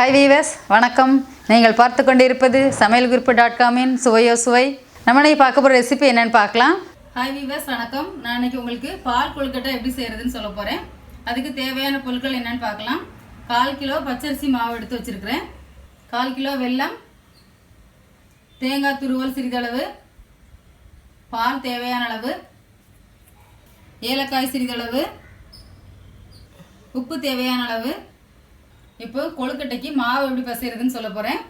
Hi viewers வணக்கம். நீங்கள் பார்த்து கொண்டிருப்பது சமையல் குறிப்பு டாட் காமின் சுவையோ சுவை. நம்ம இன்னைக்கு பார்க்க போகிற ரெசிபி என்னென்னு பார்க்கலாம். ஹாய் வீவர்ஸ் வணக்கம். நான் இன்னைக்கு உங்களுக்கு பால் கொழுக்கட்டை எப்படி செய்கிறதுன்னு சொல்ல போகிறேன் அதுக்கு தேவையான பொருட்கள் என்னென்னு பார்க்கலாம். கால் கிலோ பச்சரிசி மாவு எடுத்து வச்சுருக்கிறேன். கால் கிலோ வெல்லம் தேங்காய் துருவல் சிறிதளவு பால் தேவையான அளவு ஏலக்காய் சிறிதளவு உப்பு தேவையான அளவு இப்போ கொழுக்கட்டைக்கு மாவு எப்படி பசைறதுன்னு சொல்ல போகிறேன்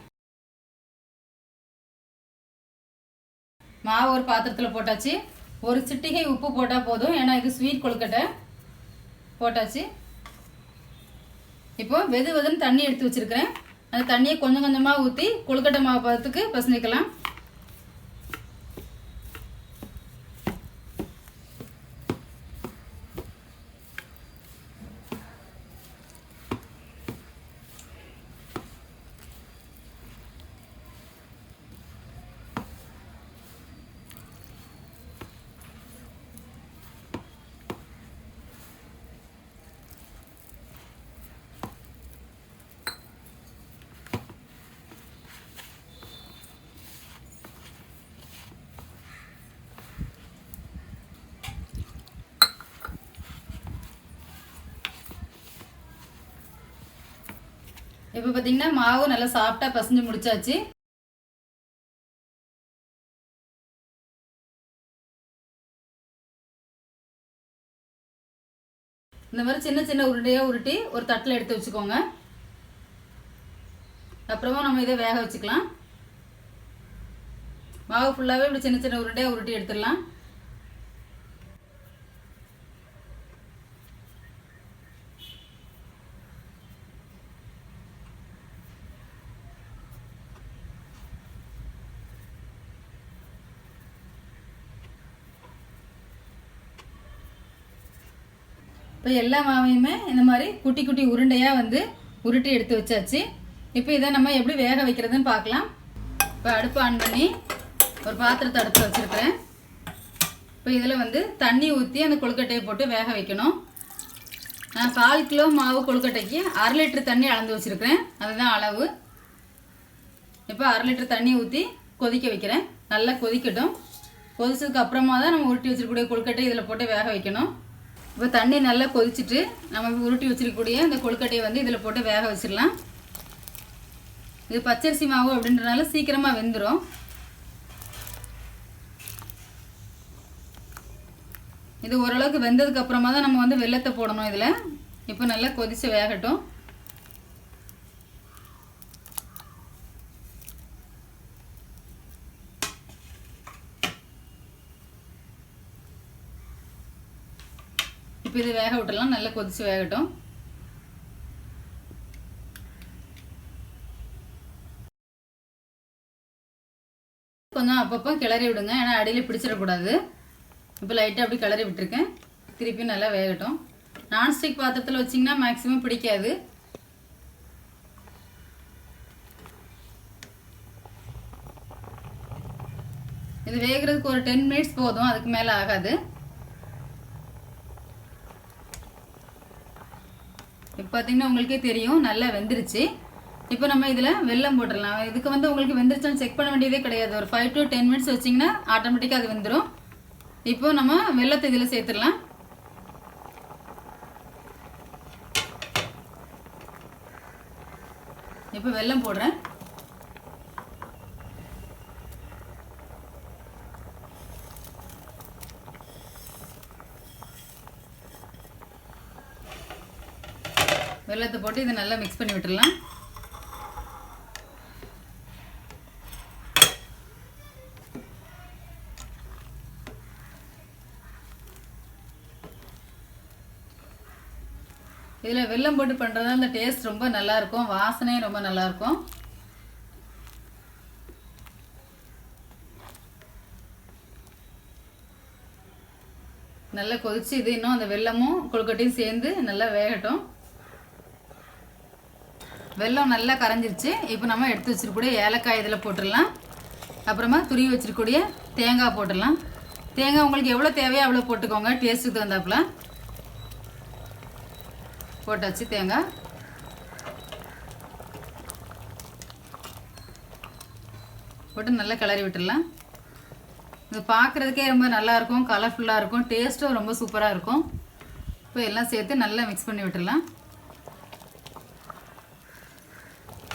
மாவு ஒரு பாத்திரத்தில் போட்டாச்சு. ஒரு சிட்டிகை உப்பு போட்டால் போதும். ஏன்னா இது ஸ்வீட் கொழுக்கட்டை. போட்டாச்சு. இப்போ வெது வெதுன்னு தண்ணி எடுத்து வச்சிருக்கிறேன். அந்த தண்ணியை கொஞ்சம் கொஞ்சமாக ஊற்றி கொழுக்கட்டை மாவு பதத்துக்கு பசஞ்சிக்கலாம். இப்போ பார்த்தீங்கன்னா மாவு நல்லா சாஃப்டாக பசஞ்சு முடிச்சாச்சு. இந்த மாதிரி சின்ன சின்ன உருண்டையாக உருட்டி ஒரு தட்டில் எடுத்து வச்சுக்கோங்க. அப்புறமா நம்ம இதை வேக வச்சுக்கலாம். மாவு ஃபுல்லாகவே இப்படி சின்ன சின்ன உருண்டையாக உருட்டி எடுத்துடலாம். இப்போ எல்லா மாவையுமே இந்த மாதிரி குட்டி குட்டி உருண்டையாக வந்து உருட்டி எடுத்து வச்சாச்சு. இப்போ இதை நம்ம எப்படி வேக வைக்கிறதுன்னு பார்க்கலாம். இப்போ அடுப்பு ஆன் பண்ணி ஒரு பாத்திரத்தை அடுப்பு வச்சுருக்கிறேன். இப்போ இதில் வந்து தண்ணி ஊற்றி அந்த கொழுக்கட்டையை போட்டு வேக வைக்கணும். நான் கால் கிலோ மாவு கொழுக்கட்டைக்கு அரை லிட்டர் தண்ணி அளந்து வச்சுருக்கிறேன். அதுதான் அளவு. இப்போ அரை லிட்டர் தண்ணி ஊற்றி கொதிக்க வைக்கிறேன். நல்லா கொதிக்கட்டும். கொதிச்சதுக்கு அப்புறமா தான் நம்ம உருட்டி வச்சுருக்கக்கூடிய கொழுக்கட்டை இதில் போட்டு வேக வைக்கணும். இப்போ தண்ணி நல்லா கொதிச்சுட்டு நம்ம உருட்டி வச்சிருக்கக்கூடிய இந்த கொழுக்கட்டையை வந்து இதில் போட்டு வேக வச்சிடலாம். இது பச்சரிசி மாவு அப்படின்றனால சீக்கிரமாக வெந்துடும் இது ஓரளவுக்கு வெந்ததுக்கு அப்புறமா தான் நம்ம வந்து வெள்ளத்தை போடணும் இதில். இப்போ நல்லா கொதிச்சு வேகட்டும். இப்போ இது வேக விட்டுலாம் நல்லா கொதிச்சு வேகட்டும். கொஞ்சம் அப்பப்போ கிளறி விடுங்க. ஏன்னா அடியில் பிடிச்சிடக்கூடாது. இப்போ லைட்டாக அப்படி கிளறி விட்டுருக்கேன். திருப்பியும் நல்லா வேகட்டும். நான்ஸ்டிக் பாத்திரத்தில் வச்சிங்கன்னா மேக்ஸிமம் பிடிக்காது. இது வேகிறதுக்கு ஒரு டென் மினிட்ஸ் போதும். அதுக்கு மேலே ஆகாது. பார்த்தீங்கன்னா உங்களுக்கே தெரியும் நல்லா வெந்துருச்சு. இப்போ நம்ம இதில் வெள்ளம் போட்டுடலாம். இதுக்கு வந்து உங்களுக்கு வெந்துருச்சான்னு செக் பண்ண வேண்டியதே கிடையாது. ஒரு ஃபைவ் டு டென் மினிட்ஸ் வச்சிங்கன்னா ஆட்டோமேட்டிக்காக அது வெந்துடும் இப்போ நம்ம வெள்ளத்தை இதில் சேர்த்துடலாம். இப்போ வெல்லம் போடுறேன். வெள்ளத்தை போட்டு இதை நல்லா மிக்ஸ் பண்ணி விட்டுடலாம். இதில் வெல்லம் போட்டு பண்ணுறது அந்த டேஸ்ட் ரொம்ப நல்லாயிருக்கும். வாசனையும் ரொம்ப நல்லாயிருக்கும். நல்லா கொதிச்சு இது இன்னும் அந்த வெல்லமும் கொழுக்கட்டையும் சேர்ந்து நல்லா வேகட்டும். வெள்ளம் நல்லா கரைஞ்சிருச்சு. இப்போ நம்ம எடுத்து வச்சிருக்கூடிய ஏலக்காய் இதில் போட்டுடலாம். அப்புறமா துருவி வச்சுருக்கூடிய தேங்காய் போட்டுடலாம். தேங்காய் உங்களுக்கு எவ்வளோ தேவையோ அவ்வளோ போட்டுக்கோங்க. டேஸ்ட்டுக்கு தகுந்தாப்புல. போட்டாச்சு தேங்காய். போட்டு நல்லா கிளறி விட்டுடலாம். இது பார்க்குறதுக்கே ரொம்ப நல்லாயிருக்கும். கலர்ஃபுல்லாக இருக்கும். டேஸ்ட்டும் ரொம்ப சூப்பராக இருக்கும். இப்போ எல்லாம் சேர்த்து நல்லா மிக்ஸ் பண்ணி விட்டுடலாம்.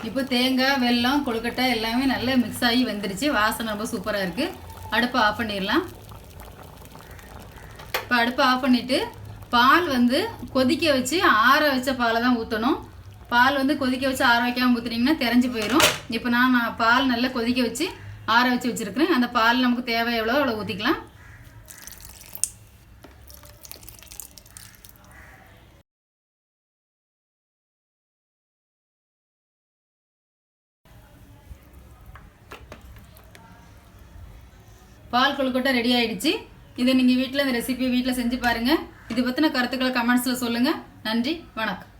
இப்போ தேங்காய் வெல்லம் கொழுக்கட்டை எல்லாமே நல்லா மிக்ஸ் ஆகி வந்துருச்சு. வாசனை ரொம்ப சூப்பராக இருக்குது அடுப்பை ஆஃப் பண்ணிடலாம். இப்போ அடுப்பை ஆஃப் பண்ணிவிட்டு பால் வந்து கொதிக்க வச்சு ஆற வச்ச பாலை தான் ஊற்றணும் பால் வந்து கொதிக்க வச்சு ஆற வைக்காமல் ஊற்றுனீங்கன்னா தெரிஞ்சு போயிடும் இப்போ நான் நான் பால் நல்லா கொதிக்க வச்சு ஆற வச்சு வச்சுருக்கிறேன். அந்த பால் நமக்கு தேவை எவ்வளோ அவ்வளோ ஊற்றிக்கலாம் பால் கொழுக்கட்டை ரெடி ஆயிடுச்சு. இதை நீங்கள் வீட்டில் இந்த ரெசிபியை வீட்டில் செஞ்சு பாருங்கள் இது பற்றின கருத்துக்களை கமெண்ட்ஸில் சொல்லுங்கள் நன்றி. வணக்கம்.